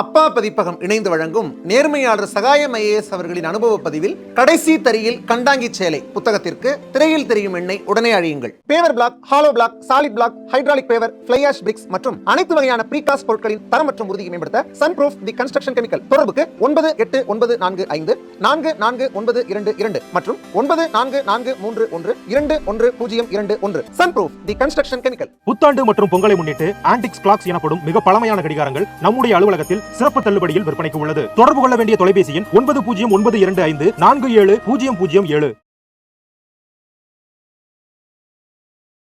அப்பா பதிப்பகம் இணைந்து வழங்கும் நேர்மையாளர் சகாயம் ஐஏஎஸ் அவர்களின் அனுபவ பதிவில் கடைசி தரியில் கண்டாங்கி சேலை புத்தகத்திற்கு திரையில் தெரியும் எண்ணெய் உடனே அழியுங்கள். Paver block hollow block solid block hydraulic paver fly ash bricks மற்றும் அனைத்து வகையான ப்ரீகாஸ்ட் பொருட்களின் தரம் மற்றும் உறுதியை மேம்படுத்த Sun Proof the construction chemical தொடர்புக்கு ஒன்பது எட்டு ஒன்பது நான்கு ஐந்து நான்கு நான்கு ஒன்பது இரண்டு இரண்டு மற்றும் ஒன்பது நான்கு நான்கு மூன்று ஒன்று இரண்டு ஒன்று பூஜ்ஜியம் இரண்டு ஒன்று. Sun Proof the construction chemical புத்தாண்டு மற்றும் பொங்கலை முன்னிட்டு ஆன்டிக்ஸ் கிளாக்ஸ் எனப்படும் மிக பழமையான கடிகாரங்கள் நம்முடைய அலுவலகத்தில் சிறப்பு தள்ளுபடியில் விற்பனைக்கு உள்ளது. தொடர்பு கொள்ள வேண்டிய தொலைபேசி எண் ஒன்பது பூஜ்ஜியம் ஒன்பது இரண்டு ஐந்து நான்கு ஏழு பூஜ்ஜியம் பூஜ்ஜியம் ஏழு.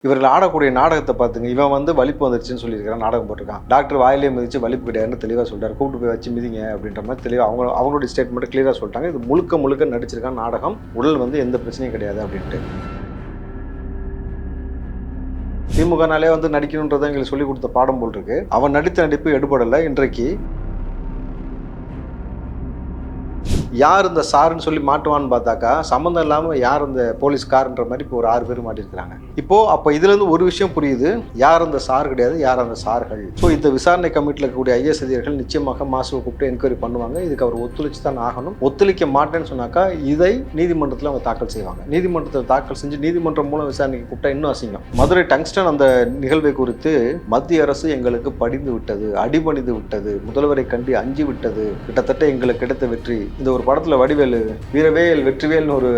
இவர்கள் ஆடக்கூடிய நாடகத்தை பார்த்துங்க. இவன் வந்து வலிப்பு வந்துருச்சுன்னு சொல்லியிருக்கான் நாடகம் போட்டிருக்கான். டாக்டர் வாயிலே மிதிச்சு வலிப்பு கிடையாதுன்னு தெளிவாக சொல்கிறார் கூப்பிட்டு போய் வச்சு மிதிங்க அப்படின்ற மாதிரி தெளிவாக அவங்க அவங்களுடைய ஸ்டேட்மெண்ட் கிளியராக சொல்லிட்டாங்க. இது முழுக்க முழுக்க நடிச்சிருக்கான் நாடகம். உடல் வந்து எந்த பிரச்சனையும் கிடையாது அப்படின்ட்டு. திமுகனாலே வந்து நடிக்கணுன்றதை எங்களுக்கு சொல்லி கொடுத்த பாடம் போல் இருக்கு. அவன் நடித்த நடிப்பு எடுபடலை. இன்றைக்கு யார் இந்த சாருன்னு சொல்லி மாட்டுவான்னு பார்த்தாக்கா சம்மந்தம் இல்லாமல் யார் இந்த போலீஸ்காரன்ற மாதிரி இப்போ ஒரு ஆறு பேர் மாட்டியிருக்கிறாங்க. இப்போ அப்போ இதுலேருந்து ஒரு விஷயம் புரியுது. யார் அந்த சார் கிடையாது யார் அந்த சார்கள். ஸோ இந்த விசாரணை கமிட்டியில் இருக்கக்கூடிய ஐஎஸ் அதிகாரிகள் நிச்சயமாக மாசுவை கூப்பிட்டு என்கொயரி பண்ணுவாங்க. இதுக்கு அவர் ஒத்துழைச்சு தான் ஆகணும். ஒத்துழைக்க மாட்டேன்னு சொன்னாக்கா இதை நீதிமன்றத்தில் அவங்க தாக்கல் செய்வாங்க. நீதிமன்றத்தில் தாக்கல் செஞ்சு நீதிமன்றம் மூலம் விசாரணைக்கு கூப்பிட்டா இன்னும் அசிங்கம். மதுரை டங்ஸ்டன் அந்த நிகழ்வை குறித்து மத்திய அரசு எங்களுக்கு படிந்து விட்டது அடிபணிந்து விட்டது முதல்வரை கண்டு அஞ்சு விட்டது. கிட்டத்தட்ட எங்களுக்கு கிடைத்த வெற்றி. இந்த ஒரு படத்தில் வடிவேலு வீரவேல் வெற்றிவேல்னு ஒரு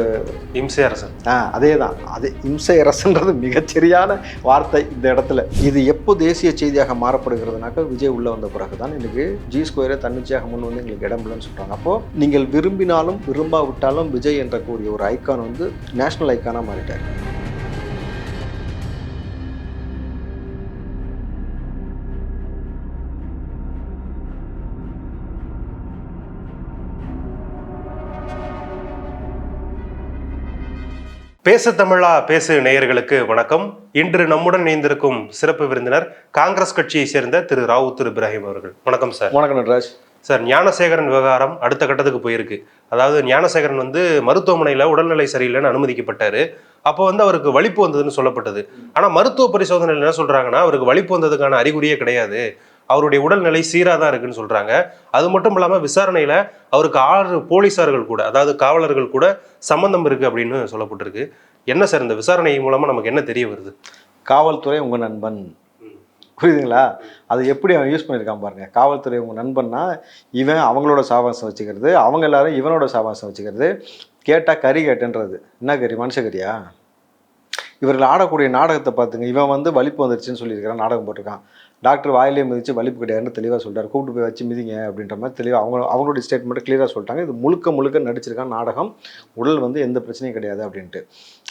இம்சை அரசன். ஆ அதே தான் அது இம்சை அரசுன்றது மிகச்சரியான வார்த்தை இந்த இடத்துல. இது எப்போ தேசிய செய்தியாக மாறப்படுகிறதுனாக்க விஜய் உள்ள வந்த பிறகு தான் இன்னைக்கு ஜி ஸ்கொயரை தன்னிச்சையாக முன் வந்து எங்களுக்கு இடம் இல்லைன்னு சொல்கிறாங்க அப்போ நீங்கள் விரும்பினாலும் விரும்பாவிட்டாலும் விஜய் என்ற கூடிய ஒரு ஐக்கான் வந்து நேஷனல் ஐக்கானாக மாறிட்டார். பேசு தமிழா பேசு நேயர்களுக்கு வணக்கம். இன்று நம்முடன் இணைந்திருக்கும் சிறப்பு விருந்தினர் காங்கிரஸ் கட்சியை சேர்ந்த திரு ராவுத்தர் இப்ராஹிம் அவர்கள். வணக்கம் சார். வணக்கம் நடராஜ். சார் ஞானசேகரன் விவகாரம் அடுத்த கட்டத்துக்கு போயிருக்கு. அதாவது ஞானசேகரன் வந்து மருத்துவமனையில் உடல்நிலை சரியில்லைன்னு அனுமதிக்கப்பட்டாரு. அப்போ வந்து அவருக்கு வலிப்பு வந்ததுன்னு சொல்லப்பட்டது. ஆனால் மருத்துவ பரிசோதனையில் என்ன சொல்றாங்கன்னா அவருக்கு வலிப்பு வந்ததுக்கான அறிகுறியே கிடையாது. அவருடைய உடல்நிலை சீராக தான் இருக்குன்னு சொல்றாங்க. அது மட்டும் இல்லாமல் விசாரணையில் அவருக்கு ஆறு போலீஸார்கள் கூட அதாவது காவலர்கள் கூட சம்பந்தம் இருக்கு அப்படின்னு சொல்லப்பட்டிருக்கு. என்ன சார் இந்த விசாரணை மூலமா நமக்கு என்ன தெரிய வருது? காவல்துறை உங்கள் நண்பன். புரியுதுங்களா? அது எப்படி அவன் யூஸ் பண்ணியிருக்கான் பாருங்க. காவல்துறை உங்கள் நண்பன்னா இவன் அவங்களோட சாவாசம் வச்சுக்கிறது அவங்க எல்லாரும் இவனோட சாவாசம் வச்சுக்கிறது கேட்டால் கறி கேட்டுன்றது. என்ன கறி? மனுஷ கறியா? இவர்கள் ஆடக்கூடிய நாடகத்தை பார்த்துங்க. இவன் வந்து வலிப்பு வந்துருச்சுன்னு சொல்லியிருக்கிறான் நாடகம் போட்டிருக்கான். டாக்டர் வாயிலே மிதிச்சு வலிப்பு கிடையாதுன்னு தெளிவாக சொல்லிட்டாரு கூப்பிட்டு போய் வச்சு மிதிங்க அப்படின்ற மாதிரி தெளிவாக அவங்க அவங்களுடைய ஸ்டேட்மெண்ட்டை கிளியராக சொல்லிட்டாங்க. இது முழுக்க முழுக்க நடிச்சிருக்கான் நாடகம். உடல் வந்து எந்த பிரச்சனையும் கிடையாது அப்படின்ட்டு.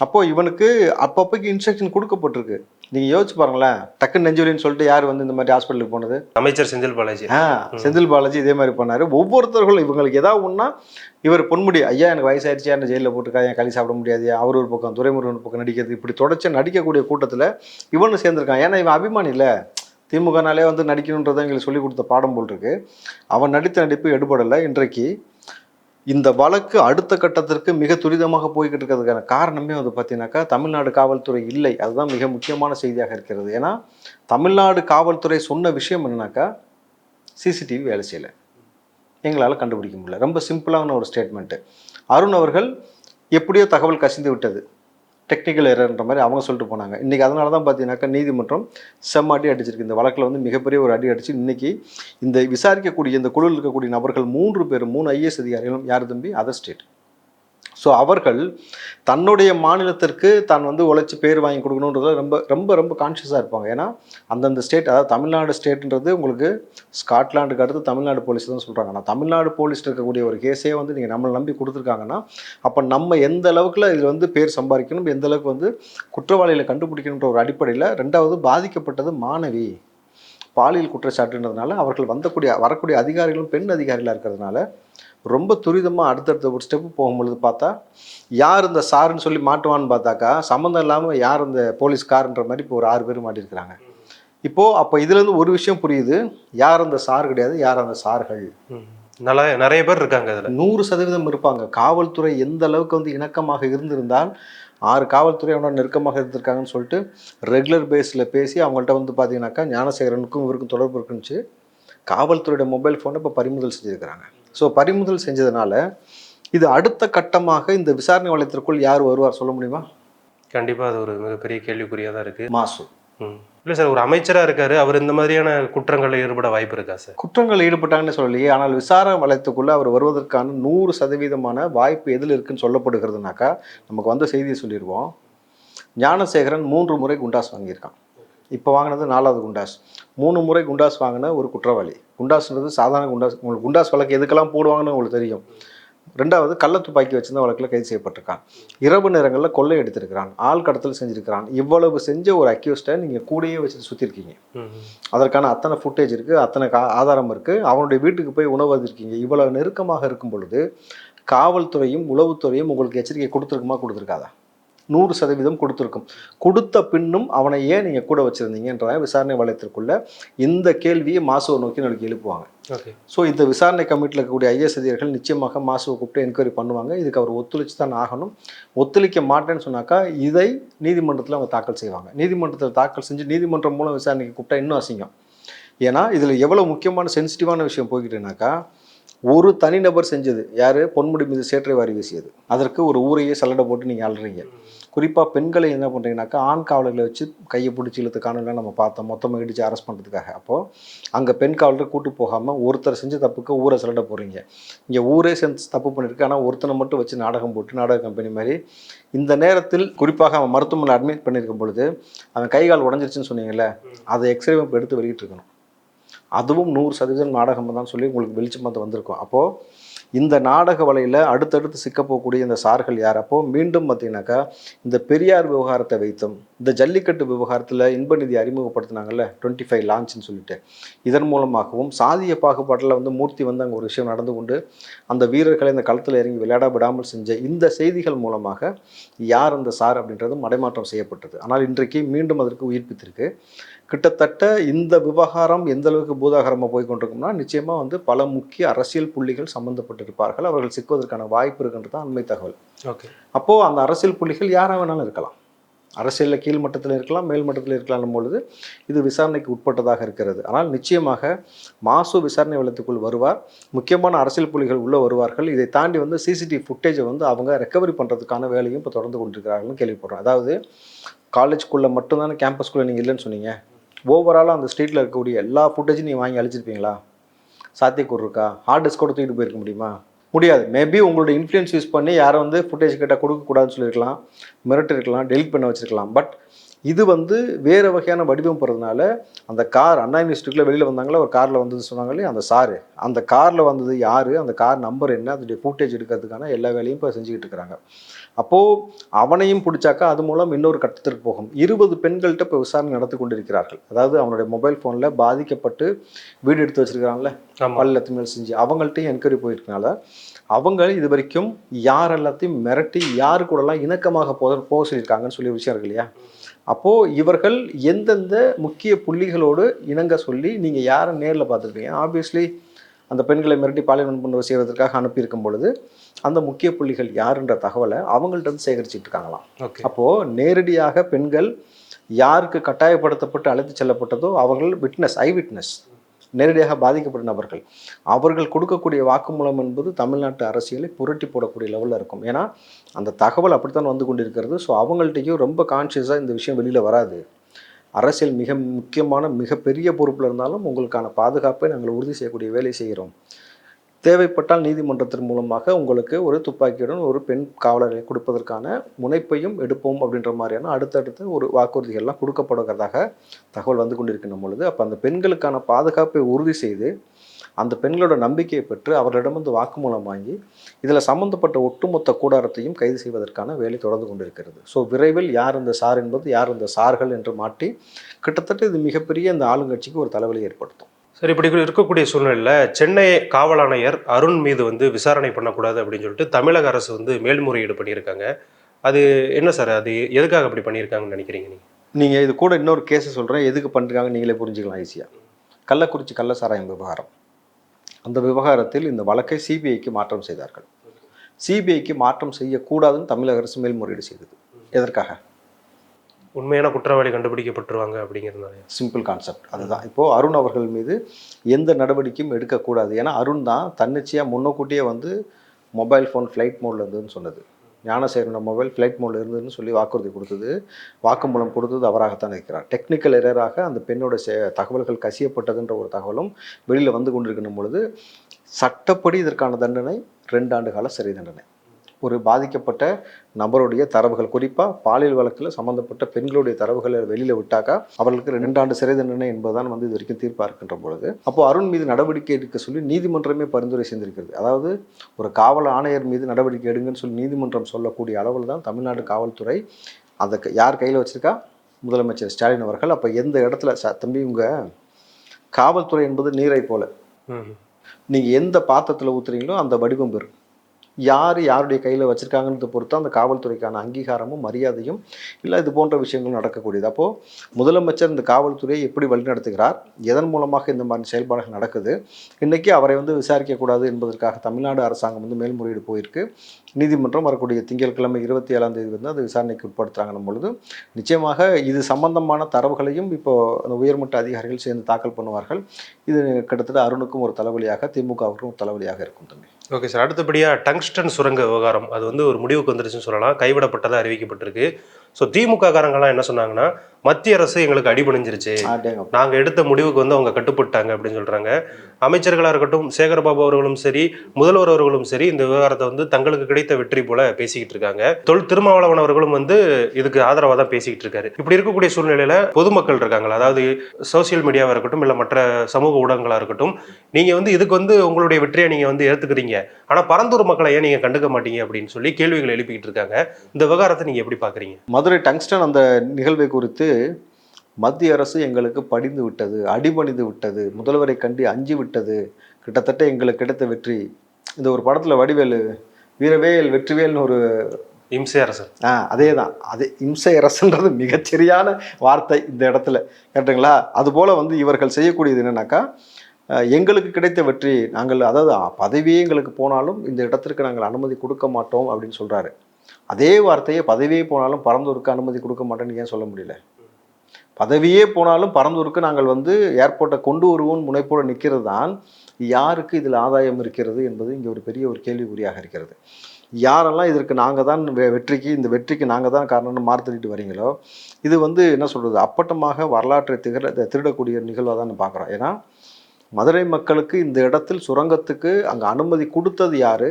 அப்போது இவனுக்கு அப்பப்போக்கு இன்ஸ்ட்ரக்ஷன் கொடுக்கப்பட்டிருக்கு. நீங்கள் யோசிச்சு பாருங்களேன். டக்குன்னு நெஞ்சுவலின்னு சொல்லிட்டு யார் வந்து இந்த மாதிரி ஹாஸ்பிட்டலுக்கு போனது? அமைச்சர் செந்தில் பாலாஜி. ஆ செந்தில் பாலாஜி இதே மாதிரி பண்ணாரு. ஒவ்வொருத்தர்களும் இவங்களுக்கு ஏதாவது ஒன்றா இவர் பொன்முடி ஐயா எனக்கு வயசாயிருச்சு என்ன ஜெயிலில் போட்டுருக்கா என் களி சாப்பிட முடியாது. அவர் ஒரு பக்கம் துறைமுருகன் ஒரு பக்கம் நடிக்கிறது. இப்படி தொடர்ச்சி நடிக்கக்கூடிய கூட்டத்தில் இவனும் சேர்ந்திருக்கான். ஏன்னா இவன் அபிமானி இல்லை. திமுகனாலே வந்து நடிக்கணுன்றதை எங்களுக்கு சொல்லி கொடுத்த பாடம் போல் இருக்கு. அவன் நடித்த நடிப்பு எடுபடலை. இன்றைக்கு இந்த வழக்கு அடுத்த கட்டத்திற்கு மிக துரிதமாக போய்கிட்டு இருக்கிறதுக்கான காரணமே வந்து பார்த்தீங்கன்னாக்கா தமிழ்நாடு காவல்துறை இல்லை. அதுதான் மிக முக்கியமான செய்தியாக இருக்கிறது. ஏன்னா தமிழ்நாடு காவல்துறை சொன்ன விஷயம் என்னன்னாக்கா சிசிடிவி வேலை செய்யலை. எங்களால் கண்டுபிடிக்க முடியல. ரொம்ப சிம்பிளான ஒரு ஸ்டேட்மெண்ட்டு. அருண் அவர்கள் எப்படியோ தகவல் கசிந்து விட்டது. டெக்னிக்கல் எரர்ன்ற மாதிரி அவங்க சொல்லிட்டு போனாங்க. இன்றைக்கி அதனால தான் பார்த்தீங்கன்னாக்கா நீதிமன்றம் செம்ம அடி அடிச்சிருக்கு. இந்த வழக்கில் வந்து மிகப்பெரிய ஒரு அடி அடிச்சு இன்றைக்கி இந்த விசாரிக்கக்கூடிய இந்த குழுவில் இருக்கக்கூடிய நபர்கள் மூன்று பேர் மூணு ஐஏஎஸ் அதிகாரிகளும் யார் தம்பி? அதர் ஸ்டேட் ஸோ அவர்கள் தன்னுடைய மாநிலத்திற்கு தான் வந்து உழைச்சி பேர் வாங்கி கொடுக்கணுன்றதுல ரொம்ப ரொம்ப ரொம்ப கான்ஷியஸாக இருப்பாங்க. ஏன்னா அந்தந்த ஸ்டேட் அதாவது தமிழ்நாடு ஸ்டேட்ன்றது உங்களுக்கு ஸ்காட்லாண்டுக்கு அடுத்து தமிழ்நாடு போலீஸ் தான் சொல்கிறாங்க ஆனால் தமிழ்நாடு போலீஸ் இருக்கக்கூடிய ஒரு கேஸே வந்து நீங்கள் நம்மளை நம்பி கொடுத்துருக்காங்கன்னா அப்போ நம்ம எந்த அளவுக்குல இதில் வந்து பேர் சம்பாதிக்கணும் எந்த அளவுக்கு வந்து குற்றவாளிகளை கண்டுபிடிக்கணுன்ற ஒரு அடிப்படையில் ரெண்டாவது பாதிக்கப்பட்டது மாணவி. பாலியல் குற்றச்சாட்டுன்றதுனால அவர்கள் வந்தக்கூடிய வரக்கூடிய அதிகாரிகளும் பெண் அதிகாரிகளாக இருக்கிறதுனால ரொம்ப துரிதமாக அடுத்தடுத்த ஒரு ஸ்டெப்பு போகும்பொழுது பார்த்தா யார் இந்த சாருன்னு சொல்லி மாட்டுவான்னு பார்த்தாக்கா சம்மந்தம் இல்லாமல் யார் இந்த போலீஸ்காரன்ற மாதிரி இப்போ ஒரு ஆறு பேர் மாட்டியிருக்கிறாங்க இப்போது அப்போ இதுலேருந்து ஒரு விஷயம் புரியுது. யார் அந்த சார் கிடையாது யார் அந்த சார்கள்? நல்லா நிறைய பேர் இருக்காங்க இதுல. நூறு சதவீதம் இருப்பாங்க. காவல்துறை எந்த அளவுக்கு வந்து இணக்கமாக இருந்திருந்தால் ஆறு காவல்துறை அவனோட நெருக்கமாக இருந்திருக்காங்கன்னு சொல்லிட்டு ரெகுலர் பேஸில் பேசி அவங்கள்ட்ட வந்து பார்த்தீங்கன்னாக்கா ஞானசேகரனுக்கும் இவருக்கும் தொடர்பு இருக்குன்னுச்சு. காவல்துறையோட மொபைல் ஃபோனை இப்போ பறிமுதல் செஞ்சுருக்கிறாங்க. ஸோ பறிமுதல் செஞ்சதுனால இது அடுத்த கட்டமாக இந்த விசாரணை வளையத்திற்குள் யார் வருவார் சொல்ல முடியுமா? கண்டிப்பா அது ஒரு மிகப்பெரிய கேள்விக்குறியா தான் இருக்கு. மாசு. ம். இல்ல சார் ஒரு அமைச்சரா இருக்காரு அவர் இந்த மாதிரியான குற்றங்களில் ஈடுபட வாய்ப்பு இருக்கா சார்? குற்றங்கள் ஈடுபட்டாங்கன்னு சொல்லலையே ஆனால் விசாரணை வளையத்துக்குள்ள அவர் வருவதற்கான நூறு சதவீதமான வாய்ப்பு எதில் இருக்குன்னு சொல்லப்படுகிறதுனாக்கா நமக்கு வந்த செய்தியை சொல்லிடுவோம் ஞானசேகரன் மூன்று முறை குண்டாஸ் வாங்கியிருக்கான். இப்போ வாங்கினது நாலாவது குண்டாஸ். மூணு முறை குண்டாஸ் வாங்கின ஒரு குற்றவாளி. குண்டாஸ்ன்றது சாதாரண குண்டாஸ். உங்களுக்கு குண்டாஸ் வழக்கு எதுக்கெல்லாம் போடுவாங்கன்னு உங்களுக்கு தெரியும். ரெண்டாவது கள்ள துப்பாக்கி வச்சிருந்த வழக்கில் கைது செய்யப்பட்டிருக்கான். இரவு நேரங்களில் கொள்ளை எடுத்திருக்கிறான். ஆள் கடத்தல் செஞ்சிருக்கிறான். இவ்வளவு செஞ்ச ஒரு அக்யூஸ்டை நீங்கள் கூடயே வச்சுட்டு சுற்றிருக்கீங்க. அதற்கான அத்தனை ஃபுட்டேஜ் இருக்குது அத்தனை கா ஆதாரம் இருக்குது அவனுடைய வீட்டுக்கு போய் உணவு இருக்கீங்க இவ்வளவு நெருக்கமாக இருக்கும் பொழுது காவல்துறையும் உளவுத்துறையும் உங்களுக்கு எச்சரிக்கை கொடுத்துருக்குமா கொடுத்துருக்காதா? நூறு சதவீதம் கொடுத்துருக்கும். கொடுத்த பின்னும் அவனை ஏன் நீங்கள் கூட வச்சுருந்தீங்கன்ற விசாரணை வளையத்திற்குள்ள இந்த கேள்வியை மாசுவை நோக்கி நாளைக்கு எழுப்புவாங்க. ஓகே. ஸோ இந்த விசாரணை கமிட்டியில் இருக்கக்கூடிய ஐஎஸ் அதிகாரிகள் நிச்சயமாக மாசுவை கூப்பிட்டு என்கொயரி பண்ணுவாங்க. இதுக்கு அவர் ஒத்துழைச்சு தான் ஆகணும். ஒத்துழைக்க மாட்டேன்னு சொன்னாக்கா இதை நீதிமன்றத்தில் அவங்க தாக்கல் செய்வாங்க. நீதிமன்றத்தில் தாக்கல் செஞ்சு நீதிமன்றம் மூலம் விசாரணைக்கு கூப்பிட்டா இன்னும் அசிங்கம். ஏன்னா இதில் எவ்வளோ முக்கியமான சென்சிட்டிவான விஷயம் போய்கிட்டுனாக்கா ஒரு தனிநபர் செஞ்சது. யார்? பொன்முடி மீது சேற்றை வாரி வீசியது. அதற்கு ஒரு ஊரையே சல்லடை போட்டு நீங்கள் அழுறீங்க குறிப்பாக பெண்களை என்ன பண்ணுறீங்கனாக்கா ஆண் காவலர்களை வச்சு கையை பிடிச்சி இழுத்து காணலாம் நம்ம பார்த்தோம். மொத்தமாக இடித்து அரெஸ்ட் பண்ணுறதுக்காக அப்போது அங்கே பெண் காவலர் கூட்டு போகாமல் ஒருத்தர் செஞ்ச தப்புக்கு ஊரை சல்லடை போகிறீங்க இங்கே ஊரே செஞ்சு தப்பு பண்ணியிருக்கு ஆனால் ஒருத்தனை மட்டும் வச்சு நாடகம் போட்டு நாடக கம்பெனி மாதிரி இந்த நேரத்தில் குறிப்பாக அவன் மருத்துவமனை அட்மிட் பண்ணியிருக்கும் பொழுது அவன் கை கால் உடஞ்சிருச்சுன்னு சொன்னீங்கல்ல அதை எக்ஸ்ரே எடுத்து வெளியிட்டிருக்கணும். அதுவும் நூறு சதவீதம் நாடகம் தான் சொல்லி உங்களுக்கு வெளிச்சமாக வந்திருக்கும். அப்போது இந்த நாடக வலையில் அடுத்தடுத்து சிக்கப்போகக்கூடிய இந்த சார்கள் யார்? அப்போ மீண்டும் பார்த்தீங்கன்னாக்கா இந்த பெரியார் விவகாரத்தை வைத்தும் இந்த ஜல்லிக்கட்டு விவகாரத்தில் இன்ப நிதி அறிமுகப்படுத்தினாங்கல்ல டுவெண்ட்டி ஃபைவ் லான்ச்னு சொல்லிட்டு. இதன் மூலமாகவும் சாதிய பாகுபாட்டில் வந்து மூர்த்தி வந்து அங்கே ஒரு விஷயம் நடந்து கொண்டு அந்த வீரர்களை இந்த களத்தில் இறங்கி விளையாட விடாமல் செஞ்ச இந்த செய்திகள் மூலமாக யார் அந்த சார் அப்படின்றது மடைமாற்றம் செய்யப்பட்டது. ஆனால் இன்றைக்கு மீண்டும் அதற்கு உயிர்ப்பித்திருக்கு. கிட்டத்தட்ட இந்த விவகாரம் எந்த அளவுக்கு பூதாகரமாக போய் கொண்டிருக்கும்னா நிச்சயமாக வந்து பல முக்கிய அரசியல் புள்ளிகள் சம்பந்தப்பட்டிருப்பார்கள். அவர்கள் சிக்குவதற்கான வாய்ப்பு இருக்குன்றது தான் உண்மை தகவல். ஓகே. அப்போது அந்த அரசியல் புள்ளிகள் யாராக வேணாலும் இருக்கலாம். அரசியலில் கீழ் மட்டத்தில் இருக்கலாம் மேல் மட்டத்தில் இருக்கலாம் பொழுது இது விசாரணைக்கு உட்பட்டதாக இருக்கிறது. ஆனால் நிச்சயமாக மாசு விசாரணை வளத்துக்குள் வருவார். முக்கியமான அரசியல் புள்ளிகள் உள்ளே வருவார்கள். இதை தாண்டி வந்து சிசிடிவி ஃபுட்டேஜை வந்து அவங்க ரெக்கவரி பண்ணுறதுக்கான வேலையும் இப்போ தொடர்ந்து கொண்டிருக்கிறார்கள்னு கேள்விப்படுறோம். அதாவது காலேஜ்குள்ளே மட்டும்தானே கேம்பஸ்குள்ளே நீங்கள் இல்லைன்னு சொன்னீங்க. ஓவராலாக அந்த ஸ்ட்ரீட்டில் இருக்கக்கூடிய எல்லா ஃபுட்டேஜும் நீங்கள் வாங்கி அழிச்சிருப்பீங்களா? சாத்தியக்கூறு இருக்கா ஹார்ட் டிஸ்க் கூட தூக்கிட்டு போயிருக்க முடியுமா? முடியாது. மேபி உங்களோட இன்ஃப்ளூயன்ஸ் யூஸ் பண்ணி யாரை வந்து ஃபுட்டேஜ் கேட்டால் கொடுக்கக்கூடாதுன்னு சொல்லியிருக்கலாம் மிரட்டிருக்கலாம் டெலிட் பண்ண வச்சுருக்கலாம். பட் இது வந்து வேறு வகையான வடிவம் போகிறதுனால அந்த கார் அண்ணா யூனிவர்சிட்டிக்குள்ளே வெளியில் வந்தாங்களே ஒரு காரில் வந்தது சொன்னாங்களே அந்த சாரு. அந்த காரில் வந்தது யார்? அந்த கார் நம்பர் என்ன? அதோடைய ஃபுட்டேஜ் எடுக்கிறதுக்கான எல்லா வேலையும் இப்போ செஞ்சுக்கிட்டு இருக்கிறாங்க. அப்போது அவனையும் பிடிச்சாக்கா அது மூலம் இன்னொரு கட்டத்திற்கு போகும். இருபது பெண்கள்கிட்ட இப்போ விசாரணை நடத்தி கொண்டிருக்கிறார்கள். அதாவது அவனுடைய மொபைல் ஃபோனில் பாதிக்கப்பட்டு வீடு எடுத்து வச்சிருக்கிறாங்கல்ல ஆமா. பல் எத்தனை செஞ்சு. அவங்கள்ட்டையும் என்கொயரி போயிருக்கனால அவங்க இது வரைக்கும் யார் எல்லாத்தையும் மிரட்டி யாரு கூடலாம் இணக்கமாக போக போக சொல்லியிருக்காங்கன்னு சொல்லி விஷயம் இருக்கு இல்லையா? அப்போது இவர்கள் எந்தெந்த முக்கிய புள்ளிகளோடு இணங்க சொல்லி நீங்கள் யாரை நேரில் பார்த்துருப்பீங்க ஆப்வியஸ்லி அந்த பெண்களை மிரட்டி பாலியல் பண்ண செய்வதற்காக அனுப்பியிருக்கும் பொழுது அந்த முக்கிய புள்ளிகள் யாருன்ற தகவலை அவங்கள்ட்ட வந்து சேகரிச்சுட்டு இருக்காங்களாம். ஓகே. அப்போது நேரடியாக பெண்கள் யாருக்கு கட்டாயப்படுத்தப்பட்டு அழைத்து செல்லப்பட்டதோ அவர்கள் விட்னஸ் ஐ விட்னஸ் நேரடியாக பாதிக்கப்பட்ட நபர்கள். அவர்கள் கொடுக்கக்கூடிய வாக்குமூலம் என்பது தமிழ்நாட்டு அரசியலை புரட்டி போடக்கூடிய லெவலில் இருக்கும். ஏன்னா அந்த தகவல் அப்படித்தான் வந்து கொண்டிருக்கிறது. ஸோ அவங்கள்ட்டையும் ரொம்ப கான்ஷியஸாக இந்த விஷயம் வெளியில் வராது. அரசியல் மிக முக்கியமான மிகப்பெரிய பொறுப்பில் இருந்தாலும் உங்களுக்கான பாதுகாப்பை நாங்கள் உறுதி செய்யக்கூடிய வேலை செய்கிறோம். தேவைப்பட்டால் நீதிமன்றத்தின் மூலமாக உங்களுக்கு ஒரு துப்பாக்கியுடன் ஒரு பெண் காவலரை கொடுப்பதற்கான முனைப்பையும் எடுப்போம் அப்படின்ற மாதிரியான அடுத்தடுத்து ஒரு வாக்குறுதிகள்லாம் கொடுக்கப்படுகிறதாக தகவல் வந்து கொண்டிருக்கின்ற பொழுது அப்போ அந்த பெண்களுக்கான பாதுகாப்பை உறுதி செய்து அந்த பெண்களோட நம்பிக்கையை பெற்று அவர்களிடம் வந்து வாக்குமூலம் வாங்கி இதில் சம்பந்தப்பட்ட ஒட்டுமொத்த கூடாரத்தையும் கைது செய்வதற்கான வேலை தொடர்ந்து கொண்டிருக்கிறது. ஸோ விரைவில் யார் இந்த சார் என்பது யார் இந்த சார்கள் என்று மாற்றி கிட்டத்தட்ட இது மிகப்பெரிய இந்த ஆளுங்கட்சிக்கு ஒரு தலைவலி ஏற்படுத்தும். சரி இப்படி இருக்கக்கூடிய சூழ்நிலையில் சென்னை காவல் ஆணையர் அருண் மீது வந்து விசாரணை பண்ணக்கூடாது அப்படின்னு சொல்லிட்டு தமிழக அரசு வந்து மேல்முறையீடு பண்ணியிருக்காங்க. அது என்ன சார் அது எதுக்காக அப்படி பண்ணியிருக்காங்கன்னு நினைக்கிறீங்க நீங்கள் நீங்கள் இது கூட இன்னொரு கேஸை சொல்கிறேன் எதுக்கு பண்ணுறாங்க நீங்களே புரிஞ்சுக்கலாம் ஈஸியாக கள்ளக்குறிச்சி கள்ள சாராயம் விவகாரம். அந்த விவகாரத்தில் இந்த வழக்கை சிபிஐக்கு மாற்றம் செய்தார்கள். சிபிஐக்கு மாற்றம் செய்யக்கூடாதுன்னு தமிழக அரசு மேல்முறையீடு செய்தது. எதற்காக? உண்மையான குற்றவாளி கண்டுபிடிக்கப்பட்டுருவாங்க அப்படிங்கிறதுனால சிம்பிள் கான்செப்ட் அதுதான். இப்போது அருண் அவர்கள் மீது எந்த நடவடிக்கையும் எடுக்கக்கூடாது. ஏன்னா அருண் தான் தன்னிச்சையாக முன்னக்கூட்டியே வந்து மொபைல் ஃபோன் ஃப்ளைட் மோடில் இருந்ததுன்னு சொன்னது. ஞானசேகரனோட மொபைல் ஃப்ளைட் மோடில் இருந்ததுன்னு சொல்லி வாக்குறுதி கொடுத்தது. வாக்குமூலம் கொடுத்தது அவராகத்தான் இருக்கிறார். டெக்னிக்கல் எரராக அந்த பெண்ணோட சே தகவல்கள் கசியப்பட்டதுன்ற ஒரு தகவலும் வெளியில் வந்து கொண்டிருக்கணும் பொழுது சட்டப்படி இதற்கான தண்டனை ரெண்டு ஆண்டு கால சிறை தண்டனை. ஒரு பாதிக்கப்பட்ட நபருடைய தரவுகள் குறிப்பாக பாலியல் வழக்கில் சம்பந்தப்பட்ட பெண்களுடைய தரவுகளை வெளியில் விட்டாக்கா அவர்களுக்கு ரெண்டு ஆண்டு சிறை தண்டனை என்பதுதான் வந்து இது வரைக்கும் தீர்ப்பாக இருக்கின்ற பொழுது அப்போ அருண் மீது நடவடிக்கை எடுக்க சொல்லி நீதிமன்றமே பரிந்துரை செய்திருக்கிறது. அதாவது ஒரு காவல் ஆணையர் மீது நடவடிக்கை எடுங்கன்னு சொல்லி நீதிமன்றம் சொல்லக்கூடிய அளவில் தான் தமிழ்நாடு காவல்துறை அதை க- யார் கையில் வச்சிருக்கா? முதலமைச்சர் ஸ்டாலின் அவர்கள். அப்போ எந்த இடத்துல ச தம்பி உங்க காவல்துறை என்பது நீரை போல. நீங்கள் எந்த பாத்திரத்தில் ஊற்றுறீங்களோ அந்த வடிவம் பெறும். யார் யாருடைய கையில் வச்சுருக்காங்கன்றத பொறுத்து அந்த காவல்துறைக்கான அங்கீகாரமும் மரியாதையும் இல்லை இது போன்ற விஷயங்கள் நடக்கக்கூடியது. அப்போது முதலமைச்சர் இந்த காவல்துறையை எப்படி வழிநடத்துகிறார்? எதன் மூலமாக இந்த மாதிரி செயல்பாடுகள் நடக்குது? இன்றைக்கி அவரை வந்து விசாரிக்கக்கூடாது என்பதற்காக தமிழ்நாடு அரசாங்கம் வந்து மேல்முறையீடு போயிருக்கு. நீதிமன்றம் வரக்கூடிய திங்கட்கிழமை இருபத்தி ஏழாம் தேதி வந்து அது விசாரணைக்கு உட்படுத்துகிறாங்கன்னும் பொழுது நிச்சயமாக இது சம்பந்தமான தரவுகளையும் இப்போ அந்த உயர்மட்ட அதிகாரிகள் சேர்ந்து தாக்கல் பண்ணுவார்கள். இது கிட்டத்தட்ட அருணுக்கும் ஒரு தலைவலியாக திமுகவுக்கும் ஒரு தலைவலியாக இருக்கும் தம்பி. Okay sir. அடுத்தபடியாக டங்ஸ்டன் சுரங்க விவகாரம். அது வந்து ஒரு முடிவுக்கு வந்துருச்சுன்னு சொல்லலாம். கைவிடப்பட்டதாக அறிவிக்கப்பட்டிருக்கு. ஸோ திமுக காரங்கெல்லாம் என்ன சொன்னாங்கன்னா மத்திய அரசு எங்களுக்கு அடிபணிஞ்சிருச்சு. ஆட்டேங்க நாங்க எடுத்த முடிவுக்கு வந்து அவங்க கட்டுப்பட்டாங்க அப்படின்னு சொல்றாங்க. அமைச்சர்களாக இருக்கட்டும் சேகர்பாபு அவர்களும் சரி முதல்வர் அவர்களும் சரி இந்த விவகாரத்தை வந்து தங்களுக்கு கிடைத்த வெற்றி போல பேசிக்கிட்டு இருக்காங்க. தொல் திருமாவளவன் அவர்களும் வந்து இதுக்கு ஆதரவாக தான் பேசிக்கிட்டு இருக்காரு. இப்படி இருக்கக்கூடிய சூழ்நிலையில பொதுமக்கள் இருக்காங்களா? அதாவது சோசியல் மீடியாவாக இருக்கட்டும் இல்லை மற்ற சமூக ஊடகங்களாக இருக்கட்டும் நீங்கள் வந்து இதுக்கு வந்து உங்களுடைய வெற்றியை நீங்கள் வந்து ஏற்றுக்கிறீங்க ஆனால் பரந்தூர் மக்களை ஏன் நீங்கள் கண்டுக்க மாட்டீங்க அப்படின்னு சொல்லி கேள்விகள் எழுப்பிக்கிட்டு இருக்காங்க. இந்த விவகாரத்தை நீங்கள் எப்படி பார்க்குறீங்க மதுரை டங்ஸ்டன் அந்த நிகழ்வை குறித்து மத்திய அரசு எங்களுக்கு படிந்து விட்டது அடிபணிந்து விட்டது முதல்வரை கண்டு அஞ்சி விட்டது. கிட்டத்தட்ட எங்களுக்கு கிடைத்த வெற்றி. இந்த ஒரு படத்தில் வடிவேலு வீரவேல் வெற்றிவேல்னு ஒரு இம்சை அரசன் ஆ அதே தான் அது இம்சை அரசுன்றது மிகச்சரியான வார்த்தை இந்த இடத்துல. கேட்டுங்களா? அதுபோல் வந்து இவர்கள் செய்யக்கூடியது என்னன்னாக்கா எங்களுக்கு கிடைத்த வெற்றி. நாங்கள் அதாவது பதவியே எங்களுக்கு போனாலும் இந்த இடத்திற்கு நாங்கள் அனுமதி கொடுக்க மாட்டோம் அப்படின்னு சொல்கிறாரு அதே வார்த்தையை பதவியே போனாலும் பரந்தூருக்கு அனுமதி கொடுக்க மாட்டேன்னு ஏன் சொல்ல முடியல? பதவியே போனாலும் பரந்தூருக்கு நாங்கள் வந்து ஏர்போர்ட்டை கொண்டு வருவோம் முனைப்போடு நிற்கிறது தான் யாருக்கு இதில் ஆதாயம் இருக்கிறது என்பது இங்கே ஒரு பெரிய ஒரு கேள்விக்குறியாக இருக்கிறது. யாரெல்லாம் இதற்கு நாங்கள் தான் வெ- வெற்றிக்கு இந்த வெற்றிக்கு நாங்கள் தான் காரணம்னு மாறுத்திட்டு வரீங்களோ இது வந்து என்ன சொல்கிறது அப்பட்டமாக வரலாற்றை திகழ திருடக்கூடிய நிகழ்வாக தான் பார்க்குறோம். ஏன்னா மதுரை மக்களுக்கு இந்த இடத்தில் சுரங்கத்துக்கு அங்கே அனுமதி கொடுத்தது யார்?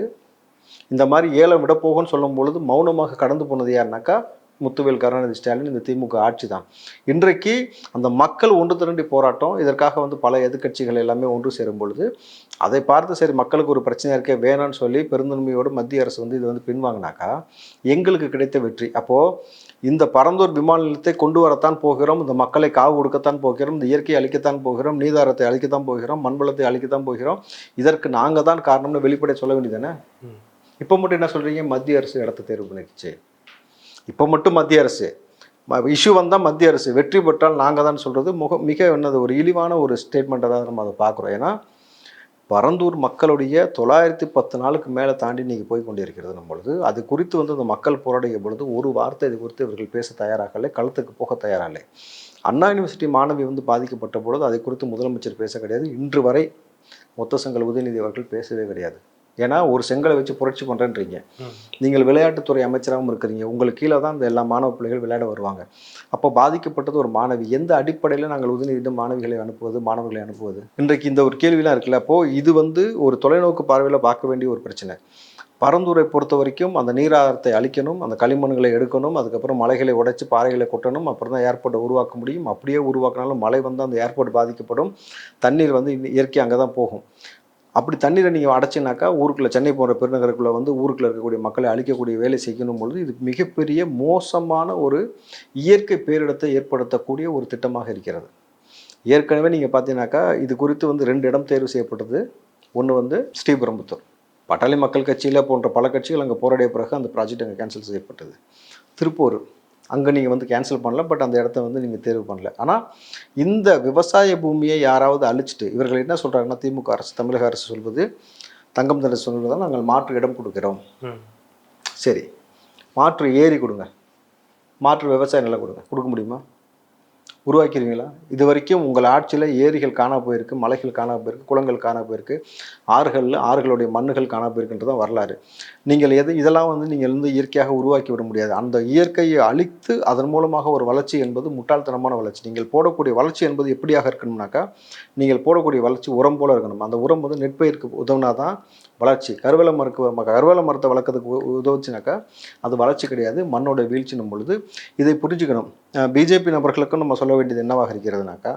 இந்த மாதிரி ஏலம் விடப்போகன்னு சொல்லும் பொழுது மௌனமாக கடந்து போனது யாருனாக்கா முத்துவேல் கருணாநிதி ஸ்டாலின் இந்த திமுக ஆட்சி தான். இன்றைக்கு அந்த மக்கள் ஒன்று திரண்டி போராட்டம் இதற்காக வந்து பல எதிர்க்கட்சிகள் எல்லாமே ஒன்று சேரும் பொழுது அதை பார்த்து சரி மக்களுக்கு ஒரு பிரச்சனை இருக்கே வேணான்னு சொல்லி பெருந்தன்மையோடு மத்திய அரசு வந்து இது வந்து பின்வாங்கினாக்கா எங்களுக்கு கிடைத்த வெற்றி. அப்போது இந்த பரந்தூர் விமான நிலையத்தை கொண்டு வரத்தான் போகிறோம் இந்த மக்களை காவு கொடுக்கத்தான் போகிறோம் இந்த இயற்கையை அழிக்கத்தான் போகிறோம் நீதாரத்தை அழிக்கத்தான் போகிறோம் மண்வளத்தை அழிக்கத்தான் போகிறோம் இதற்கு நாங்கள் தான் காரணம்னு வெளிப்படை சொல்ல வேண்டியதானே. இப்போ மட்டும் என்ன சொல்கிறீங்க மத்திய அரசு இடத்த தேர்வு பண்ணிடுச்சு. இப்போ மட்டும் மத்திய அரசு. இஷ்யூ வந்தால் மத்திய அரசு. வெற்றி பெற்றால் நாங்கள் தான் சொல்கிறது முக மிக என்னது ஒரு இழிவான ஒரு ஸ்டேட்மெண்ட்டை தான் நம்ம அதை பார்க்குறோம். ஏன்னா பரந்தூர் மக்களுடைய தொள்ளாயிரத்தி பத்து நாளுக்கு மேலே தாண்டி நீங்கள் போய் கொண்டிருக்கிறது நம்ம பொழுது. அது குறித்து வந்து அந்த மக்கள் போராடிய பொழுது ஒரு வார்த்தை இது குறித்து இவர்கள் பேச தயாராகலை களத்துக்கு போக தயாராகலை. அண்ணா யூனிவர்சிட்டி மாணவி வந்து பாதிக்கப்பட்ட பொழுது அதை குறித்து முதலமைச்சர் பேச கிடையாது. இன்று வரை மொத்த சங்கல் உதயநிதி அவர்கள் பேசவே கிடையாது. ஏன்னா ஒரு செங்கலை வச்சு புரட்சி பண்ணுறேன்றீங்க நீங்கள் விளையாட்டுத்துறை அமைச்சராகவும் இருக்கிறீங்க. உங்களுக்கு கீழே தான் இந்த எல்லா மாணவ பிள்ளைகள் விளையாட வருவாங்க. அப்போ பாதிக்கப்பட்டது ஒரு மாணவி. எந்த அடிப்படையில் நாங்கள் உதவிட்டு மாணவிகளை அனுப்புவது மாணவர்களை அனுப்புவது? இன்றைக்கு இந்த ஒரு கேள்விலாம் இருக்குல்ல. அப்போது இது வந்து ஒரு தொலைநோக்கு பார்வையில் பார்க்க வேண்டிய ஒரு பிரச்சனை. பரந்தூரை பொறுத்த வரைக்கும் அந்த நீராதாரத்தை அழிக்கணும் அந்த களிமண்களை எடுக்கணும் அதுக்கப்புறம் மலைகளை உடைச்சி பாறைகளை கொட்டணும் அப்புறம் தான் ஏர்போர்ட்டை உருவாக்க முடியும். அப்படியே உருவாக்கினாலும் மழை வந்து அந்த ஏர்போர்ட் பாதிக்கப்படும். தண்ணீர் வந்து இயற்கை அங்கே தான் போகும். அப்படி தண்ணீரை நீங்கள் அடைச்சினாக்கா ஊருக்குள்ளே சென்னை போன்ற பெருநகருக்குள்ளே வந்து ஊருக்குள்ள இருக்கக்கூடிய மக்களை அழிக்கக்கூடிய வேலை செய்யணும் பொழுது இது மிகப்பெரிய மோசமான ஒரு இயற்கை பேரிடத்தை ஏற்படுத்தக்கூடிய ஒரு திட்டமாக இருக்கிறது. ஏற்கனவே நீங்கள் பார்த்தீங்கன்னாக்கா இது குறித்து வந்து ரெண்டு இடம் தேர்வு செய்யப்பட்டது. ஒன்று வந்து ஸ்ரீபெரும்புத்தூர். பட்டாளி மக்கள் கட்சியில் போன்ற பல கட்சிகள் அங்கே போராடிய பிறகு அந்த ப்ராஜெக்ட் அங்கே கேன்சல் செய்யப்பட்டது. திருப்பூர் அங்கே நீங்கள் வந்து கேன்சல் பண்ணல பட் அந்த இடத்த வந்து நீங்கள் தேர்வு பண்ணல. ஆனால் இந்த விவசாய பூமியை யாராவது அழிச்சிட்டு இவர்கள் என்ன சொல்கிறாங்கன்னா திமுக அரசு தமிழக அரசு சொல்வது தங்கம் தண்டை சொல்வதால் நாங்கள் மாற்று இடம் கொடுக்கிறோம். சரி. மாற்று ஏரி கொடுங்க. மாற்று விவசாய நிலம் கொடுங்க. கொடுக்க முடியுமா? உருவாக்கிடுவீங்களா இது வரைக்கும் உங்கள் ஆட்சியில் ஏரிகள் காணா போயிருக்கு மலைகள் காணா போயிருக்கு குளங்கள் காணா போயிருக்கு. ஆறுகளில் ஆறுகளுடைய மண்ணுகள் காணா போயிருக்குன்றது தான் வரலாறு. நீங்கள் எது இதெல்லாம் வந்து நீங்கள் வந்து இயற்கையாக உருவாக்கி விட முடியாது. அந்த இயற்கையை அழித்து அதன் மூலமாக ஒரு வளர்ச்சி என்பது முட்டாள்தனமான வளர்ச்சி. நீங்கள் போடக்கூடிய வளர்ச்சி என்பது எப்படியாக இருக்கணும்னாக்கா நீங்கள் போடக்கூடிய வளர்ச்சி உரம் போல இருக்கணும். அந்த உரம் வந்து நெற்பயிருக்கு உதவுனா தான் வளர்ச்சி. கருவேல மரக்கு கருவேல மரத்தை வளர்க்கறதுக்கு உ- உதவுச்சுனாக்கா அது வளர்ச்சி கிடையாது மண்ணோட வீழ்ச்சினும் பொழுது இதை புரிஞ்சுக்கணும். பிஜேபி நபர்களுக்கும் நம்ம சொல்ல வேண்டியது என்னவாக இருக்கிறதுனாக்கா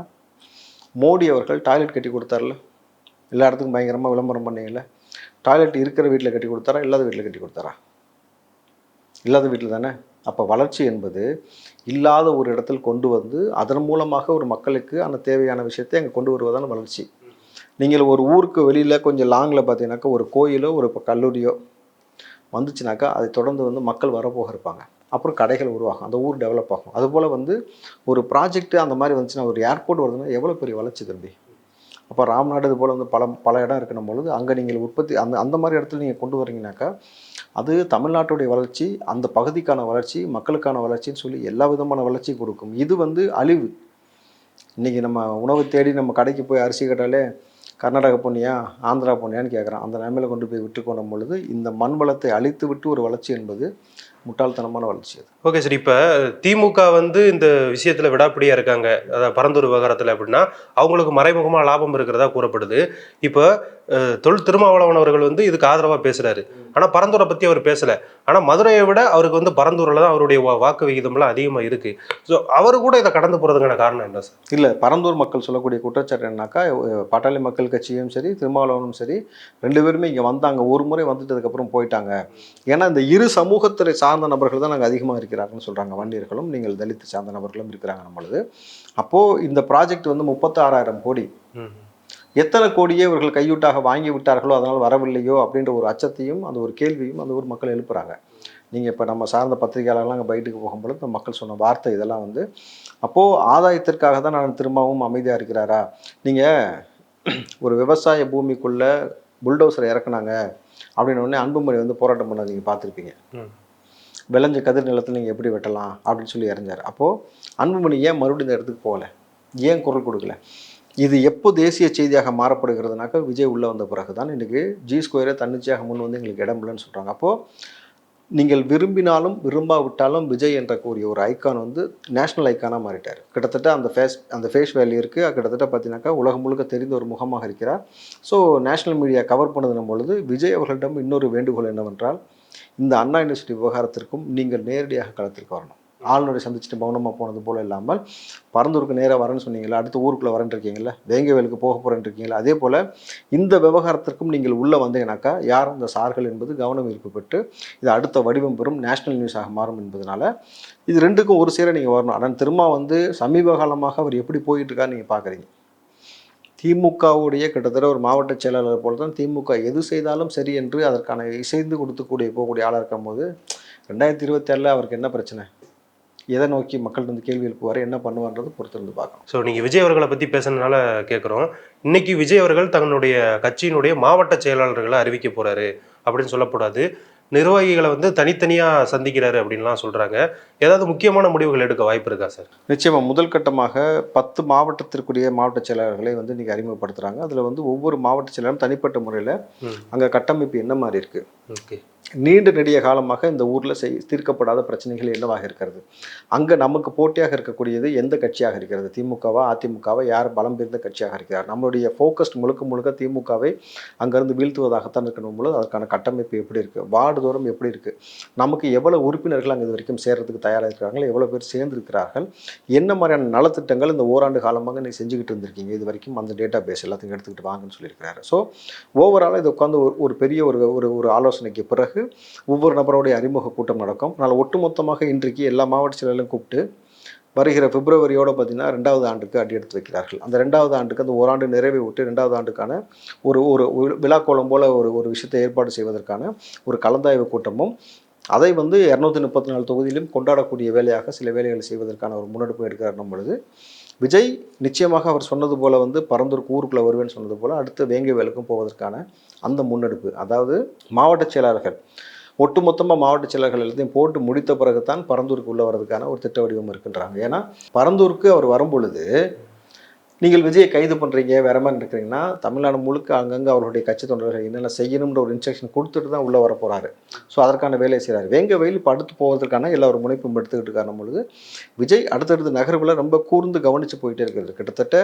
மோடி அவர்கள் டாய்லெட் கட்டி கொடுத்தார்ல? எல்லா இடத்துக்கும் பயங்கரமாக விளம்பரம் பண்ணீங்கல்ல? டாய்லெட் இருக்கிற வீட்டில் கட்டி கொடுத்தாரா? இல்லாத வீட்டில் கட்டி கொடுத்தாரா? இல்லாத வீட்டில் தானே? அப்போ வளர்ச்சி என்பது இல்லாத ஒரு இடத்தில் கொண்டு வந்து அதன் மூலமாக ஒரு மக்களுக்கு அந்த தேவையான விஷயத்தை அங்கே கொண்டு வருவதான வளர்ச்சி. நீங்கள் ஒரு ஊருக்கு வெளியில் கொஞ்சம் லாங்கில் பார்த்தீங்கன்னாக்கா ஒரு கோயிலோ ஒரு இப்போ கல்லூரியோ வந்துச்சுனாக்கா அதை தொடர்ந்து வந்து மக்கள் வரப்போக இருப்பாங்க. அப்புறம் கடைகள் உருவாகும். அந்த ஊர் டெவலப் ஆகும். அதுபோல் வந்து ஒரு ப்ராஜெக்ட் அந்த மாதிரி வந்துச்சுன்னா ஒரு ஏர்போர்ட் வருதுன்னா எவ்வளோ பெரிய வளர்ச்சி தம்பி? அப்போ ராம்நாடு இது போல் வந்து பல பல இடம் இருக்கணும் பொழுது அங்கே நீங்கள் உற்பத்தி அந்த அந்த மாதிரி இடத்துல நீங்கள் கொண்டு வரீங்கனாக்கா அது தமிழ்நாட்டுடைய வளர்ச்சி அந்த பகுதிக்கான வளர்ச்சி மக்களுக்கான வளர்ச்சின்னு சொல்லி எல்லா விதமான வளர்ச்சியும் கொடுக்கும். இது வந்து அழிவு. இன்றைக்கி நம்ம உணவு தேடி நம்ம கடைக்கு போய் அரிசி கேட்டாலே கர்நாடக பொண்ணியா ஆந்திரா பொன்னியான்னு கேட்குறான் அந்த நிலைமையில கொண்டு போய் விட்டு கொண்ட பொழுது இந்த மண் வளத்தை அழித்து விட்டு ஒரு வளர்ச்சி என்பது முட்டாள்தனமான வளர்ச்சி அது. ஓகே சார் இப்போ திமுக வந்து இந்த விஷயத்துல விடாப்பிடியா இருக்காங்க. அதாவது பரந்தூர் விவகாரத்தில் அப்படின்னா அவங்களுக்கு மறைமுகமாக லாபம் இருக்கிறதா கூறப்படுது. இப்போ தொல் திருமாவளவன் அவர்கள் வந்து இதுக்கு ஆதரவாக பேசுறாரு. ஆனால் பரந்தூரை பற்றி அவர் பேசல. ஆனால் மதுரையை விட அவருக்கு வந்து பரந்தூரில் தான் அவருடைய வாக்கு விகிதம்லாம் அதிகமாக இருக்கு. ஸோ அவர் கூட இதை கடந்து போகிறதுக்கான காரணம் என்ன சார் இல்லை பரந்தூர் மக்கள் சொல்லக்கூடிய குற்றச்சாட்டு என்னன்னாக்கா பாட்டாளி மக்கள் கட்சியும் சரி திருமாவளவனும் சரி ரெண்டு பேருமே இங்கே வந்தாங்க. ஒரு முறை வந்துட்டதுக்கப்புறம் போயிட்டாங்க. ஏன்னா இந்த இரு சமூகத்தை சார்ந்த நபர்கள் தான் நாங்கள் அதிகமாக இருக்கிறாங்கன்னு சொல்கிறாங்க வன்னியர்களும் நீங்கள் தலித்து சார்ந்த நபர்களும் இருக்கிறாங்க நம்மளது அப்போது இந்த ப்ராஜெக்ட் வந்து முப்பத்தாறாயிரம் கோடி. எத்தனை கோடியே இவர்கள் கையூட்டாக வாங்கி விட்டார்களோ அதனால் வரவில்லையோ அப்படின்ற ஒரு அச்சத்தையும் அந்த ஒரு கேள்வியும் அந்த ஊர் மக்கள் எழுப்புறாங்க. நீங்கள் இப்போ நம்ம சார்ந்த பத்திரிகையாளர்லாம் அங்கே பைட்டுக்கு போகும்பொழுது இந்த மக்கள் சொன்ன வார்த்தை இதெல்லாம் வந்து அப்போது ஆதாயத்திற்காக தான் நான் திரும்பவும் அமைதியாக இருக்கிறாரா? நீங்கள் ஒரு விவசாய பூமிக்குள்ளே புல்டோசரை இறக்குனாங்க. அப்படின்னு உடனே அன்புமணி வந்து போராட்டம் பண்ண நீங்கள் பார்த்துருப்பீங்க. விளைஞ்ச கதிர் நிலத்தில் நீங்கள் எப்படி வெட்டலாம் அப்படின்னு சொல்லி இறஞ்சார் அப்போது அன்புமணி ஏன் மறுபடியும் இந்த இடத்துக்கு போகல? ஏன் குரல் கொடுக்கல? இது எப்போ தேசிய செய்தியாக மாறப்படுகிறதுனாக்கா விஜய் உள்ளே வந்த பிறகு தான் இன்றைக்கி ஜி ஸ்கொயரே தன்னிச்சையாக முன் வந்து எங்களுக்கு இடம் இல்லைன்னு சொல்கிறாங்க அப்போது நீங்கள் விரும்பினாலும் விரும்பாவிட்டாலும் விஜய் என்ற கூறிய ஒரு ஐக்கான் வந்து நேஷனல் ஐக்கானாக மாறிட்டார். கிட்டத்தட்ட அந்த ஃபேஸ் அந்த ஃபேஸ் வேல்யூ இருக்குது கிட்டத்தட்ட பார்த்தீங்கன்னாக்கா உலகம் முழுக்க தெரிந்த ஒரு முகமாக இருக்கிறார். ஸோ நேஷனல் மீடியா கவர் பண்ணதுன பொழுது விஜய் அவர்களிடம் இன்னொரு வேண்டுகோள் என்னவென்றால் இந்த அண்ணா யூனிவர்சிட்டி விவகாரத்திற்கும் நீங்கள் நேரடியாக களத்திற்கு வரணும். ஆளுநரை சந்திச்சுட்டு மௌனமாக போனது போல இல்லாமல் பரந்தூருக்கு நேராக வரேன்னு சொன்னீங்களா அடுத்து ஊருக்குள்ளே வரேன் இருக்கீங்களா வேங்கவேலுக்கு போக போகிறேன் இருக்கீங்களா அதே போல் இந்த விவகாரத்திற்கும் நீங்கள் உள்ளே வந்தீங்கன்னாக்கா யார் அந்த சார்கள் என்பது கவனம் ஈர்க்கப்பட்டு இது அடுத்த வடிவம் பெறும் நேஷனல் நியூஸாக மாறும் என்பதனால இது ரெண்டுக்கும் ஒரு சேர நீங்கள் வரணும். ஆனால் திரும்ப வந்து சமீப காலமாக அவர் எப்படி போயிட்டு இருக்கான்னு நீங்கள் பார்க்குறீங்க திமுகவுடைய கிட்டத்தட்ட ஒரு மாவட்ட செயலாளர் போல தான் திமுக எது செய்தாலும் சரி என்று அதற்கான இசைந்து கொடுத்துக்கூடிய போகக்கூடிய ஆளாக இருக்கும்போது ரெண்டாயிரத்தி இருபத்தி அவருக்கு என்ன பிரச்சனை? எதை நோக்கி மக்கள் வந்து கேள்வி எழுப்புவார்? என்ன பண்ணுவார்ன்றது பொறுத்திருந்து பார்க்கணும். ஸோ நீங்கள் விஜய் அவர்களை பற்றி பேசுனதுனால கேட்குறோம் இன்னைக்கு விஜய் அவர்கள் தன்னுடைய கட்சியினுடைய மாவட்ட செயலாளர்களை அறிவிக்க போகிறாரு அப்படின்னு சொல்லக்கூடாது. நிர்வாகிகளை வந்து தனித்தனியாக சந்திக்கிறாரு அப்படின்லாம் சொல்கிறாங்க ஏதாவது முக்கியமான முடிவுகள் எடுக்க வாய்ப்பு இருக்கா சார்? நிச்சயமாக முதல் கட்டமாக பத்து மாவட்டத்திற்குரிய மாவட்ட செயலாளர்களை வந்து இன்றைக்கி அறிமுகப்படுத்துகிறாங்க அதில் வந்து ஒவ்வொரு மாவட்ட செயலரும் தனிப்பட்ட முறையில் அங்கே கட்டமைப்பு என்ன மாதிரி இருக்குது ஓகே. நீண்ட நெடிய காலமாக இந்த ஊரில் செய் தீர்க்கப்படாத பிரச்சனைகள் என்னவாக இருக்கிறது? அங்கே நமக்கு போட்டியாக இருக்கக்கூடியது எந்த கட்சியாக இருக்கிறது? திமுகவா அதிமுகவா? யார் பலம் பெருந்த கட்சியாக இருக்கிறார்? நம்மளுடைய ஃபோக்கஸ்ட் முழுக்க முழுக்க திமுகவை அங்கேருந்து வீழ்த்துவதாகத்தான் இருக்கணும் பொழுது அதற்கான கட்டமைப்பு எப்படி இருக்குது வார்டு தோறும் எப்படி இருக்குது நமக்கு எவ்வளோ உறுப்பினர்கள் அங்கே இது வரைக்கும் சேர்றதுக்கு தயாராக இருக்கிறார்கள்? எவ்வளோ பேர் சேர்ந்திருக்கிறார்கள்? என்ன மாதிரியான நலத்திட்டங்கள் இந்த ஓராண்டு காலமாக நீ செஞ்சுக்கிட்டு இருந்திருக்கீங்க? இது வரைக்கும் அந்த டேட்டா பேஸ் எல்லாத்தையும் எடுத்துக்கிட்டு வாங்கன்னு சொல்லியிருக்கிறாரு. ஸோ ஓவராலாக இது உட்காந்து ஒரு ஒரு பெரிய ஒரு ஒரு ஒரு ஆலோசனைக்கு பிறகு ஒவ்வொரு நபருடைய அறிமுக கூட்டம் நடக்கும். அதனால் ஒட்டுமொத்தமாக இன்றைக்கு எல்லா மாவட்ட செயலர்களும் கூப்பிட்டு வருகிற பிப்ரவரியோடு பார்த்தீங்கன்னா ரெண்டாவது ஆண்டுக்கு அடி எடுத்து வைக்கிறார்கள். அந்த ரெண்டாவது ஆண்டுக்கு அந்த ஓராண்டு நிறைவை விட்டு ரெண்டாவது ஆண்டுக்கான ஒரு ஒரு விழாக்கோலம் போல ஒரு ஒரு விஷயத்தை ஏற்பாடு செய்வதற்கான ஒரு கலந்தாய்வு கூட்டமும் அதை வந்து இரநூத்தி முப்பத்தி நாலு தொகுதியிலும் கொண்டாடக்கூடிய வேலையாக சில வேலைகளை செய்வதற்கான ஒரு முன்னெடுப்பு எடுக்கிறார். பொழுது விஜய் நிச்சயமாக அவர் சொன்னது போல் வந்து பரந்தூருக்கு ஊருக்குள்ளே வருவேன்னு சொன்னது போல் அடுத்து வேங்கவேலுக்கும் போவதற்கான அந்த முன்னெடுப்பு. அதாவது மாவட்ட செயலாளர்கள் ஒட்டுமொத்தமாக மாவட்ட செயலர்கள் எல்லாத்தையும் போட்டு முடித்த பிறகுதான் பரந்தூருக்கு உள்ள வர்றதுக்கான ஒரு திட்ட வடிவம் இருக்குன்றாங்க. ஏன்னா பரந்தூருக்கு அவர் வரும்பொழுது நீங்கள் விஜயை கைது பண்ணுறீங்க வேற மாதிரி இருக்கிறீங்கன்னா தமிழ்நாடு முழுக்க அங்கங்கே அவருடைய கட்சி தொண்டர்கள் என்னென்ன செய்யணும்ன்ற ஒரு இன்ஸ்ட்ரக்ஷன் கொடுத்துட்டு தான் உள்ளே வர போகிறாரு ஸோ அதற்கான வேலையை செய்கிறார் வேங்க வெயில் இப்போ அடுத்து போவதற்கான எல்லா ஒரு முனைப்பும் எடுத்துக்கிட்டு இருக்கான பொழுது விஜய் அடுத்தடுத்த நகர்வில் ரொம்ப கூர்ந்து கவனித்து போயிட்டே இருக்கிறது. கிட்டத்தட்ட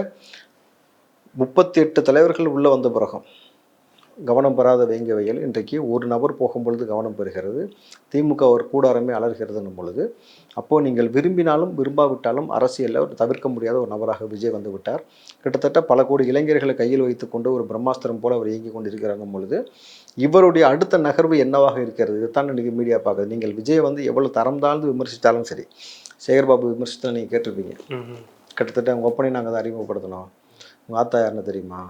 முப்பத்தி எட்டு தலைவர்கள் உள்ளே வந்த பிறகும். கவனம் பெறாத வேங்க வயல் இன்றைக்கு ஒரு நபர் போகும்பொழுது கவனம் பெறுகிறது. திமுக ஒரு கூடாரமே அலர்கிறதுன்னும் பொழுது அப்போது நீங்கள் விரும்பினாலும் விரும்பாவிட்டாலும் அரசியலில் ஒரு தவிர்க்க முடியாத ஒரு நபராக விஜய் வந்து விட்டார். கிட்டத்தட்ட பல கோடி இளைஞர்களை கையில் வைத்துக்கொண்டு ஒரு பிரம்மாஸ்திரம் போல அவர் இயங்கி கொண்டிருக்கிறாங்க பொழுது இவருடைய அடுத்த நகர்வு என்னவாக இருக்கிறது? இதுதான் இன்றைக்கி மீடியா பார்க்குது. நீங்கள் விஜய் வந்து எவ்வளோ தரம் தாழ்ந்து விமர்சித்தாலும் சரி சேகர்பாபு விமர்சித்தால் நீங்கள் கேட்டிருப்பீங்க. கிட்டத்தட்ட உங்கள் ஒப்பனை நாங்கள் தான் அறிமுகப்படுத்தினோம் உங்கள் ஆத்தா யாருன்னு தெரியுமா?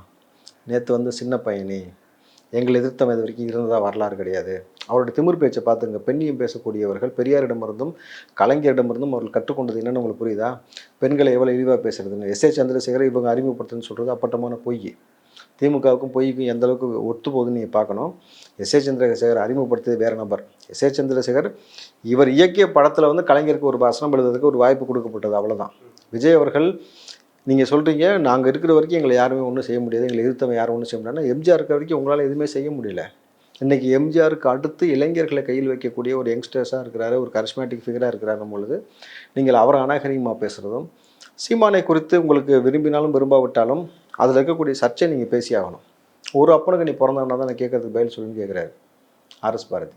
நேற்று வந்து சின்ன பையனே எங்களை எதிர்த்தவன் இது வரைக்கும் இருந்ததாக வரலாறு கிடையாது. அவருடைய திமிர் பேச்சை பார்த்துங்க. பெண்ணியம் பேசக்கூடியவர்கள் பெரியாரிடமிருந்தும் கலைஞரிடமிருந்தும் அவர்கள் கற்றுக்கொண்டது என்னன்னு உங்களுக்கு புரியுதா? பெண்களை எவ்வளோ இழிவாக பேசுறதுன்னு. எஸ் ஏ சந்திரசேகரை இவங்க அறிமுகப்படுத்துன்னு சொல்கிறது அப்பட்டமான பொய் திமுகவுக்கும் பொய்க்கும் எந்த அளவுக்கு ஒத்து போகுதுன்னு நீங்கள் பார்க்கணும். எஸ் ஏ சந்திரசேகர் அறிமுகப்படுத்தியது வேறு நபர். எஸ் ஏ சந்திரசேகர் இவர் இயக்கிய படத்தில் வந்து கலைஞருக்கு ஒரு வசனம் எழுதுறதுக்கு ஒரு வாய்ப்பு கொடுக்கப்பட்டது. அவ்வளோதான் விஜய் அவர்கள் நீங்கள் சொல்கிறீங்க நாங்கள் இருக்கிற வரைக்கும் எங்களை யாருமே ஒன்றும் செய்ய முடியாது எங்களை எதிர்த்தவங்க யாரும் ஒன்றும் செய்ய முடியாது. எம்ஜிஆர் இருக்கிற வரைக்கும் உங்களால் எதுவுமே செய்ய முடியல. இன்றைக்கி எம்ஜிஆருக்கு அடுத்து இளைஞர்களை கையில் வைக்கக்கூடிய ஒரு யங்ஸ்டர்ஸாக இருக்கிறாரு ஒரு கரிஸ்மேட்டிக் ஃபிகராக இருக்கிறாரும் பொழுது. நீங்கள் அவரை அநாகரிகமாக பேசுகிறதும் சீமானை குறித்து உங்களுக்கு விரும்பினாலும் விரும்பாவிட்டாலும் அதில் இருக்கக்கூடிய சர்ச்சை நீங்கள் பேசி ஆகணும். ஒரு அப்பனுக்கு நீ பிறந்தவனா தான் நான் கேட்கறதுக்கு பதில் சொல்லுன்னு கேட்குறாரு ஆர்எஸ் பாரதி.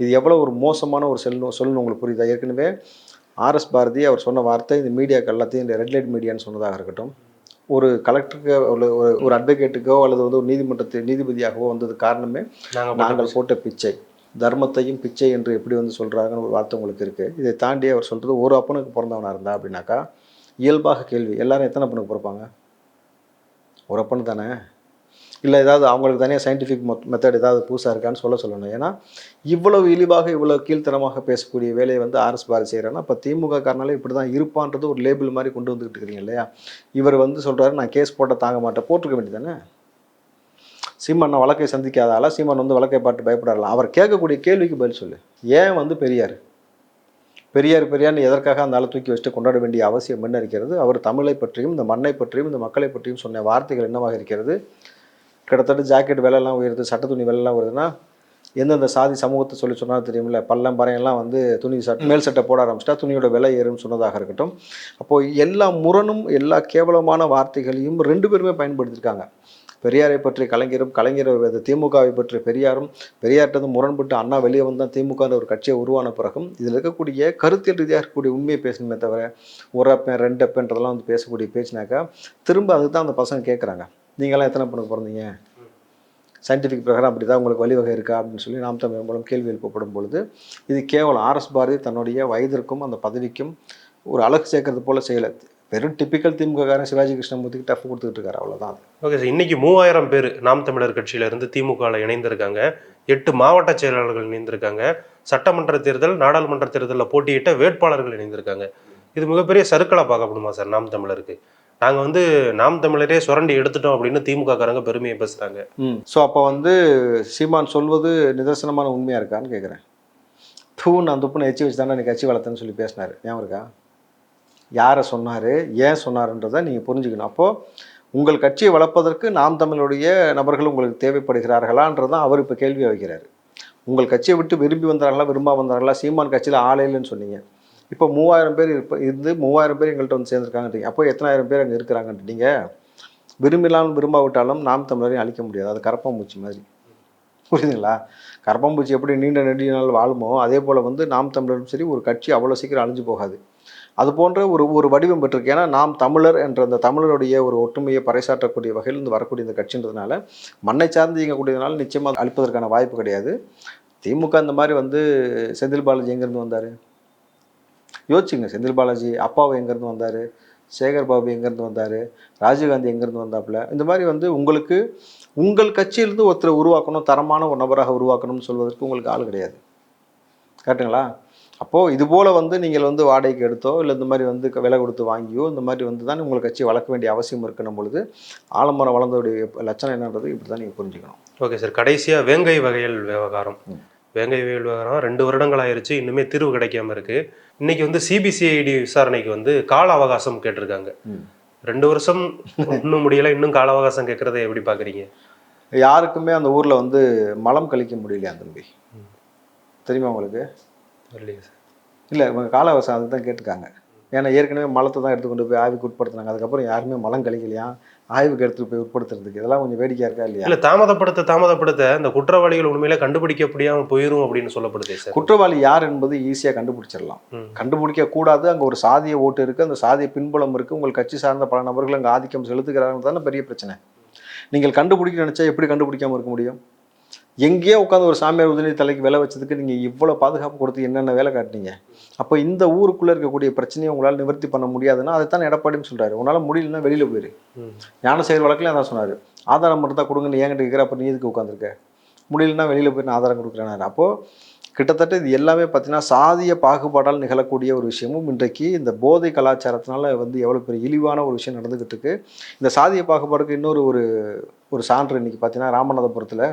இது எவ்வளோ ஒரு மோசமான ஒரு செல்லும் சொல்லணும் உங்களுக்கு புரியுதா? ஏற்கனவே ஆர்எஸ் பாரதி அவர் சொன்ன வார்த்தை இந்த மீடியாக்கள் எல்லாத்தையும் இந்த ரெட் லைட் மீடியான்னு சொன்னதாக இருக்கட்டும். ஒரு கலெக்டருக்கு ஒரு ஒரு- அட்வொகேட்டுக்கோ அல்லது வந்து ஒரு நீதிமன்றத்து நீதிபதியாகவோ வந்தது காரணமே நாங்கள் நாங்கள் போட்ட பிச்சை. தர்மத்தையும் பிச்சை என்று எப்படி வந்து சொல்கிறாங்கன்னு ஒரு வார்த்தை உங்களுக்கு இருக்குது இதை தாண்டி அவர் சொல்கிறது ஒரு அப்பனுக்கு பிறந்தவனாக இருந்தா அப்படின்னாக்கா இயல்பாக கேள்வி. எல்லாரும் எத்தனை அப்பனுக்கு பிறப்பாங்க? ஒரு அப்பனு தானே? இல்லை ஏதாவது அவங்களுக்கு தனியாக சயின்டிஃபிக் மெத்தட் ஏதாவது புதுசாக இருக்கான்னு சொல்ல சொல்லணும். ஏன்னா இவ்வளவு இழிவாக இவ்வளோ கீழ்த்தனமாக பேசக்கூடிய வேலையை வந்து ஆர்எஸ் பாரதி செய்கிறாங்கன்னா இப்போ திமுக காரனால இப்படி தான் இருப்பான்றது ஒரு லேபிள் மாதிரி கொண்டு வந்துக்கிட்டு இருக்கிறீங்க இல்லையா? இவர் வந்து சொல்கிறாரு நான் கேஸ் போட்ட தாங்க மாட்டேன் போட்டிருக்க வேண்டியதானே சீமான் நான் வழக்கை சந்திக்காத ஆளா? சீமான் வந்து வழக்கை பாட்டு பயப்படலாம் அவர் கேட்கக்கூடிய கேள்விக்கு பதில் சொல்லு. ஏன் வந்து பெரியார்? பெரியார் பெரியார்னு எதற்காக அந்த ஆளை தூக்கி வச்சுட்டு கொண்டாட வேண்டிய அவசியம் என்ன இருக்கிறது? அவர் தமிழை பற்றியும் இந்த மண்ணை பற்றியும் இந்த மக்களை பற்றியும் சொன்ன வார்த்தைகள் என்னவாக இருக்கிறது? கிட்டத்தட்ட ஜாக்கெட் விலைலாம் உயருது சட்ட துணி விலைலாம் வருதுன்னா எந்தெந்த சாதி சமூகத்தை சொல்லி சொன்னாலும் தெரியுமில்ல பள்ளம் பறையெல்லாம் வந்து துணி சட்டை மேல் சட்டை போட ஆரம்பிச்சிட்டா துணியோட விலை ஏறும்னு சொன்னதாக இருக்கட்டும். அப்போது எல்லா முரணும் எல்லா கேவலமான வார்த்தைகளையும் ரெண்டு பேருமே பயன்படுத்தியிருக்காங்க. பெரியாரை பற்றி கலைஞரும் கலைஞரை திமுகவை பற்றி பெரியாரும் பெரியார்கிட்ட முரண்பட்டு அண்ணா வெளியே வந்தால் திமுகன்ற ஒரு கட்சியை உருவான பிறகும் இதில் இருக்கக்கூடிய கருத்தியல் ரீதியாக இருக்கக்கூடிய உண்மையை பேசணுமே தவிர ஒரு அப்பன் ரெண்டு அப்பன்றதெல்லாம் வந்து பேசக்கூடிய பேச்சுனாக்கா திரும்ப அதுக்கு தான் அந்த பசங்க கேட்குறாங்க. நீங்களாம் எத்தனை பொண்ணுக்கு பிறந்தீங்க? சயின்டிஃபிக் பிரகாரம் அப்படி தான் உங்களுக்கு வழிவகை இருக்கா அப்படின்னு சொல்லி நாம் தமிழ் மூலம் கேள்வி எழுப்பப்படும் பொழுது இது கேவலம் ஆர்எஸ் பாரதி தன்னுடைய வயதிற்கும் அந்த பதவிக்கும் ஒரு அழகு சேர்க்கறது போல் செய்யலை. வெறும் டிப்பிக்கல் திமுககாரன் சிவாஜி கிருஷ்ணமூர்த்திக்கு டஃப் கொடுத்துட்டு இருக்காரு அவ்வளோதான் ஓகே சார் இன்னைக்கு மூவாயிரம் பேர் நாம் தமிழர் கட்சியிலிருந்து திமுகவில் இணைந்திருக்காங்க. எட்டு மாவட்ட செயலாளர்கள் இணைந்திருக்காங்க. சட்டமன்ற தேர்தல் நாடாளுமன்ற தேர்தலில் போட்டியிட்ட வேட்பாளர்கள் இணைந்திருக்காங்க. இது மிகப்பெரிய சறுக்கலா பார்க்கப்படுமா சார் நாம் தமிழருக்கு? நாங்கள் வந்து நாம் தமிழரே சுரண்டி எடுத்துட்டோம் அப்படின்னு திமுக காரங்க பெருமையை பேசுறாங்க. ம். ஸோ அப்போ வந்து சீமான் சொல்வது நிதர்சனமான உண்மையாக இருக்கான்னு கேட்குறேன் தூண் அந்த துப்புன்னு எச்சி வச்சு தானே நீ கட்சி வளர்த்தேன்னு சொல்லி பேசினார். ஞாபகம் இருக்கா? யாரை சொன்னார் ஏன் சொன்னாருன்றதை நீங்கள் புரிஞ்சுக்கணும். அப்போது உங்கள் கட்சியை வளர்ப்பதற்கு நாம் தமிழுடைய நபர்கள் உங்களுக்கு தேவைப்படுகிறார்களான்றதான் அவர் இப்போ கேள்வி வைக்கிறார். உங்கள் கட்சியை விட்டு விரும்பி வந்தார்களா விரும்ப வந்தார்களா சீமான் கட்சியில் ஆளே இல்லைன்னு சொன்னீங்க. இப்போ மூவாயிரம் பேர் இப்போ இருந்து மூவாயிரம் பேர் எங்கள்கிட்ட வந்து சேர்ந்துருக்காங்கன்றீங்க. அப்போ எத்தனாயிரம் பேர் அங்கே இருக்கிறாங்கன்றீங்க விரும்பினாலும் விரும்பாவிட்டாலும் நாம் தமிழரையும் அழிக்க முடியாது. அது கரப்பாம்பூச்சி மாதிரி. புரியுதுங்களா? கரப்பாம்பூச்சி எப்படி நீண்ட நெடிய நாள் வாழுமோ அதே போல் வந்து நாம் தமிழரும் சரி ஒரு கட்சி அவ்வளோ சீக்கிரம் அழிஞ்சு போகாது. அது போன்ற ஒரு ஒரு வடிவம் பெற்றிருக்கு. ஏன்னா நாம் தமிழர் என்ற அந்த தமிழருடைய ஒரு ஒற்றுமையை பறைசாற்றக்கூடிய வகையில் இருந்து வரக்கூடிய இந்த கட்சின்றதுனால மண்ணை சார்ந்து இயங்கக்கூடியதுனால நிச்சயமாக அழிப்பதற்கான வாய்ப்பு கிடையாது. திமுக அந்த மாதிரி வந்து செந்தில் பாலாஜி எங்கேருந்து வந்தார்? யோசிச்சுங்க செந்தில் பாலாஜி அப்பாவை எங்கேருந்து வந்தார்? சேகர் பாபு எங்கேருந்து வந்தார்? ராஜீவ்காந்தி எங்கேருந்து வந்தாப்புல? இந்த மாதிரி வந்து உங்களுக்கு உங்கள் கட்சியிலிருந்து ஒருத்தரை உருவாக்கணும் தரமான ஒரு நபராக உருவாக்கணும்னு சொல்வதற்கு உங்களுக்கு ஆள் கிடையாது. கரெக்டுங்களா அப்போது இது போல் வந்து நீங்கள் வந்து வாடகைக்கு எடுத்தோ இல்லை இந்த மாதிரி வந்து விலை கொடுத்து வாங்கியோ இந்த மாதிரி வந்து தான் உங்கள் கட்சியை வளர்க்க வேண்டிய அவசியம் இருக்கணும் பொழுது ஆலமரம் வளர்ந்தோடைய லட்சணம் என்னன்றது இப்படி தான் நீங்கள் புரிஞ்சுக்கணும். Okay sir. கடைசியா வேங்கை வகையல் விவகாரம். வேங்கை வயல் விவகாரம் ரெண்டு வருடங்கள் ஆயிருச்சு இன்னுமே தீர்வு கிடைக்காம இருக்கு. இன்னைக்கு வந்து சிபிசிஐடி விசாரணைக்கு வந்து கால அவகாசம் கேட்டிருக்காங்க. ரெண்டு வருஷம் இன்னும் முடியல இன்னும் கால அவகாசம் கேட்கறதை எப்படி பாக்குறீங்க யாருக்குமே அந்த ஊர்ல வந்து மலம் கழிக்க முடியலையா தம்பி? தெரியுமா உங்களுக்கு? இல்லையா சார். இல்லை இவங்க கால அவகாசம் அதுக்கு தான் கேட்டிருக்காங்க. ஏன்னா ஏற்கனவே மலத்தை தான் எடுத்து கொண்டு போய் ஆய்வுக்கு உட்படுத்துனாங்க. அதுக்கப்புறம் யாருமே மலம் கழிக்கலையா? ஆய்வுக்கு எடுத்துட்டு போய் உட்படுத்துறதுக்கு. இதெல்லாம் கொஞ்சம் வேடிக்கையா இருக்கா இல்லையா? இல்ல தாமதப்படுத்த தாமதப்படுத்த இந்த குற்றவாளிகள் உண்மையில கண்டுபிடிக்க முடியாம போயிரும் அப்படின்னு சொல்லப்படுதே சார். குற்றவாளி யார் என்பது ஈஸியாக கண்டுபிடிச்சிடலாம். கண்டுபிடிக்க கூடாது. அங்கே ஒரு சாதிய ஓட்டு இருக்குது அந்த சாதிய பின்புலம் இருக்குது உங்கள் கட்சி சார்ந்த பல நபர்கள் அங்கே ஆதிக்கம் செலுத்துகிறாங்க தானே பெரிய பிரச்சனை. நீங்கள் கண்டுபிடிக்க நினச்சா எப்படி கண்டுபிடிக்காம இருக்க முடியும்? எங்கேயோ உட்காந்து ஒரு சாமியார் உதவி தலைக்கு வேலை வச்சதுக்கு நீங்கள் இவ்வளோ பாதுகாப்பு கொடுத்து என்னென்ன வேலை காட்டினீங்க? அப்போ இந்த ஊருக்குள்ளே இருக்கக்கூடிய பிரச்சனையை உங்களால் நிவர்த்தி பண்ண முடியாதுன்னா அதைத்தான் எடப்பாடின்னு சொல்கிறாரு உன்னால் முடியலன்னா வெளியில் போயிரு. ஞானசேகர் வழக்கில் அதான் சொன்னார். ஆதாரம் மட்டும் தான் கொடுங்கன்னு என்கிட்ட கேட்குற அப்போ நீ எதுக்கு உட்காந்துருக்க முடியலன்னா வெளியில் போய் நான் ஆதாரம் கொடுக்குறேன் அப்போது கிட்டத்தட்ட இது எல்லாமே பார்த்தீங்கன்னா சாதிய பாகுபாடால் நிகழக்கூடிய ஒரு விஷயமும் இன்றைக்கு இந்த போதை கலாச்சாரத்தினால வந்து எவ்வளோ பெரிய இழிவான ஒரு விஷயம் நடந்துக்கிட்டு இருக்கு. இந்த சாதிய பாகுபாடுக்கு இன்னொரு ஒரு ஒரு சான்று இன்னைக்கு பார்த்தீங்கன்னா ராமநாதபுரத்தில்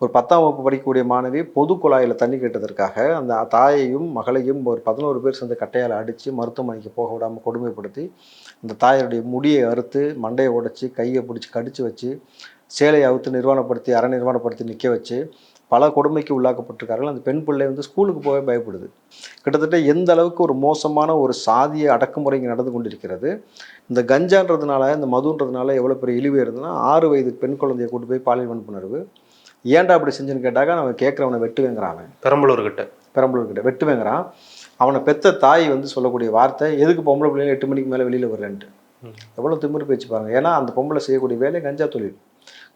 ஒரு பத்தாம் வகுப்பு படிக்கக்கூடிய மாணவி பொது குழாயில் தண்ணி கேட்டதற்காக அந்த தாயையும் மகளையும் ஒரு பதினோரு பேர் சேர்ந்து கட்டையால் அடித்து மருத்துவமனைக்கு போக விடாமல் கொடுமைப்படுத்தி அந்த தாயருடைய முடியை அறுத்து மண்டையை உடைச்சி கையை பிடிச்சி கடித்து வச்சு சேலையை அவுத்து நிர்வாணப்படுத்தி அரை நிர்வாணப்படுத்தி நிற்க வச்சு பல கொடுமைக்கு உள்ளாக்கப்பட்டிருக்கார்கள். அந்த பெண் பிள்ளை வந்து ஸ்கூலுக்கு போக பயப்படுது. கிட்டத்தட்ட எந்த அளவுக்கு ஒரு மோசமான ஒரு சாதிய அடக்குமுறை இங்கே நடந்து கொண்டிருக்கிறது. இந்த கஞ்சான்றதுனால இந்த மதுன்றதுனால எவ்வளோ பெரிய இழிவு இருந்ததுன்னா ஆறு வயது பெண் குழந்தையை கூட்டு போய் பாலியல் வன்புணர்வு ஏன்டா அப்படி செஞ்சுன்னு கேட்டாக்க அவன் கேட்குறவனை வெட்டுவேங்கிறான் அவன் பெரம்பலூர் கிட்ட பெரம்பலூர் கிட்ட வெட்டுவேங்கிறான். அவனை பெத்த தாய் வந்து சொல்லக்கூடிய வார்த்தை எதுக்கு பொம்பளை பிள்ளைங்க எட்டு மணிக்கு மேலே வெளியில் வரலன்ட்டு. எவ்வளோ திமிரு பேச்சு பாருங்க. ஏன்னா அந்த பொம்பளை செய்யக்கூடிய வேலை கஞ்சா தொழில்.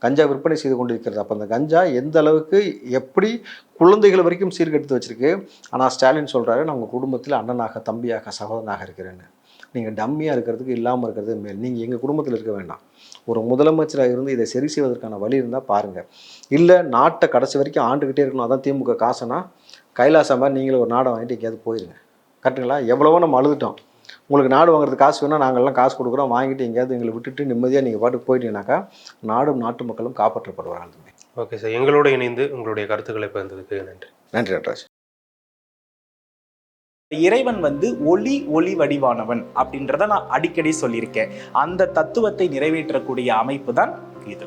கஞ்சா விற்பனை செய்து கொண்டிருக்கிறது. அப்போ அந்த கஞ்சா எந்த அளவுக்கு எப்படி குழந்தைகள் வரைக்கும் சீர்கெடுத்து வச்சிருக்கு. ஆனால் ஸ்டாலின் சொல்கிறாரு நான் உங்கள் குடும்பத்தில் அண்ணனாக தம்பியாக சகோதரனாக இருக்கிறேன்னு. நீங்கள் டம்மியாக இருக்கிறதுக்கு இல்லாமல் இருக்கிறது மேல். நீங்கள் எங்கள் குடும்பத்தில் இருக்க வேண்டாம். ஒரு முதலமைச்சராக இருந்து இதை சரி செய்வதற்கான வழி இருந்தால் பாருங்கள் இல்லை நாட்டை கடைசி வரைக்கும் ஆண்டுக்கிட்டே இருக்கணும். அதான் திமுக காசுனா கைலாசம் மாதிரி நீங்களும் ஒரு நாடை வாங்கிட்டு எங்கேயாவது போயிருங்க. கரெக்டுங்களா எவ்வளவோ நம்ம அழுதுட்டோம். உங்களுக்கு நாடு வாங்குறது காசு வேணால் நாங்கள்லாம் காசு கொடுக்குறோம். வாங்கிட்டு எங்கேயாவது எங்களை விட்டுட்டு நிம்மதியாக நீங்கள் பாட்டுக்கு போயிட்டீங்கன்னாக்கா நாடும் நாட்டு மக்களும் காப்பாற்றப்படுவார்கள் ஓகே சார். எங்களோட இணைந்து உங்களுடைய கருத்துக்களை பகிர்ந்ததுக்கு நன்றி. நன்றி நட்ராஜ். இறைவன் வந்து ஒளி ஒளி வடிவானவன் அப்படின்றத நான் அடிக்கடி சொல்லியிருக்கேன். அந்த தத்துவத்தை நிறைவேற்றக்கூடிய அமைப்பு தான் இது.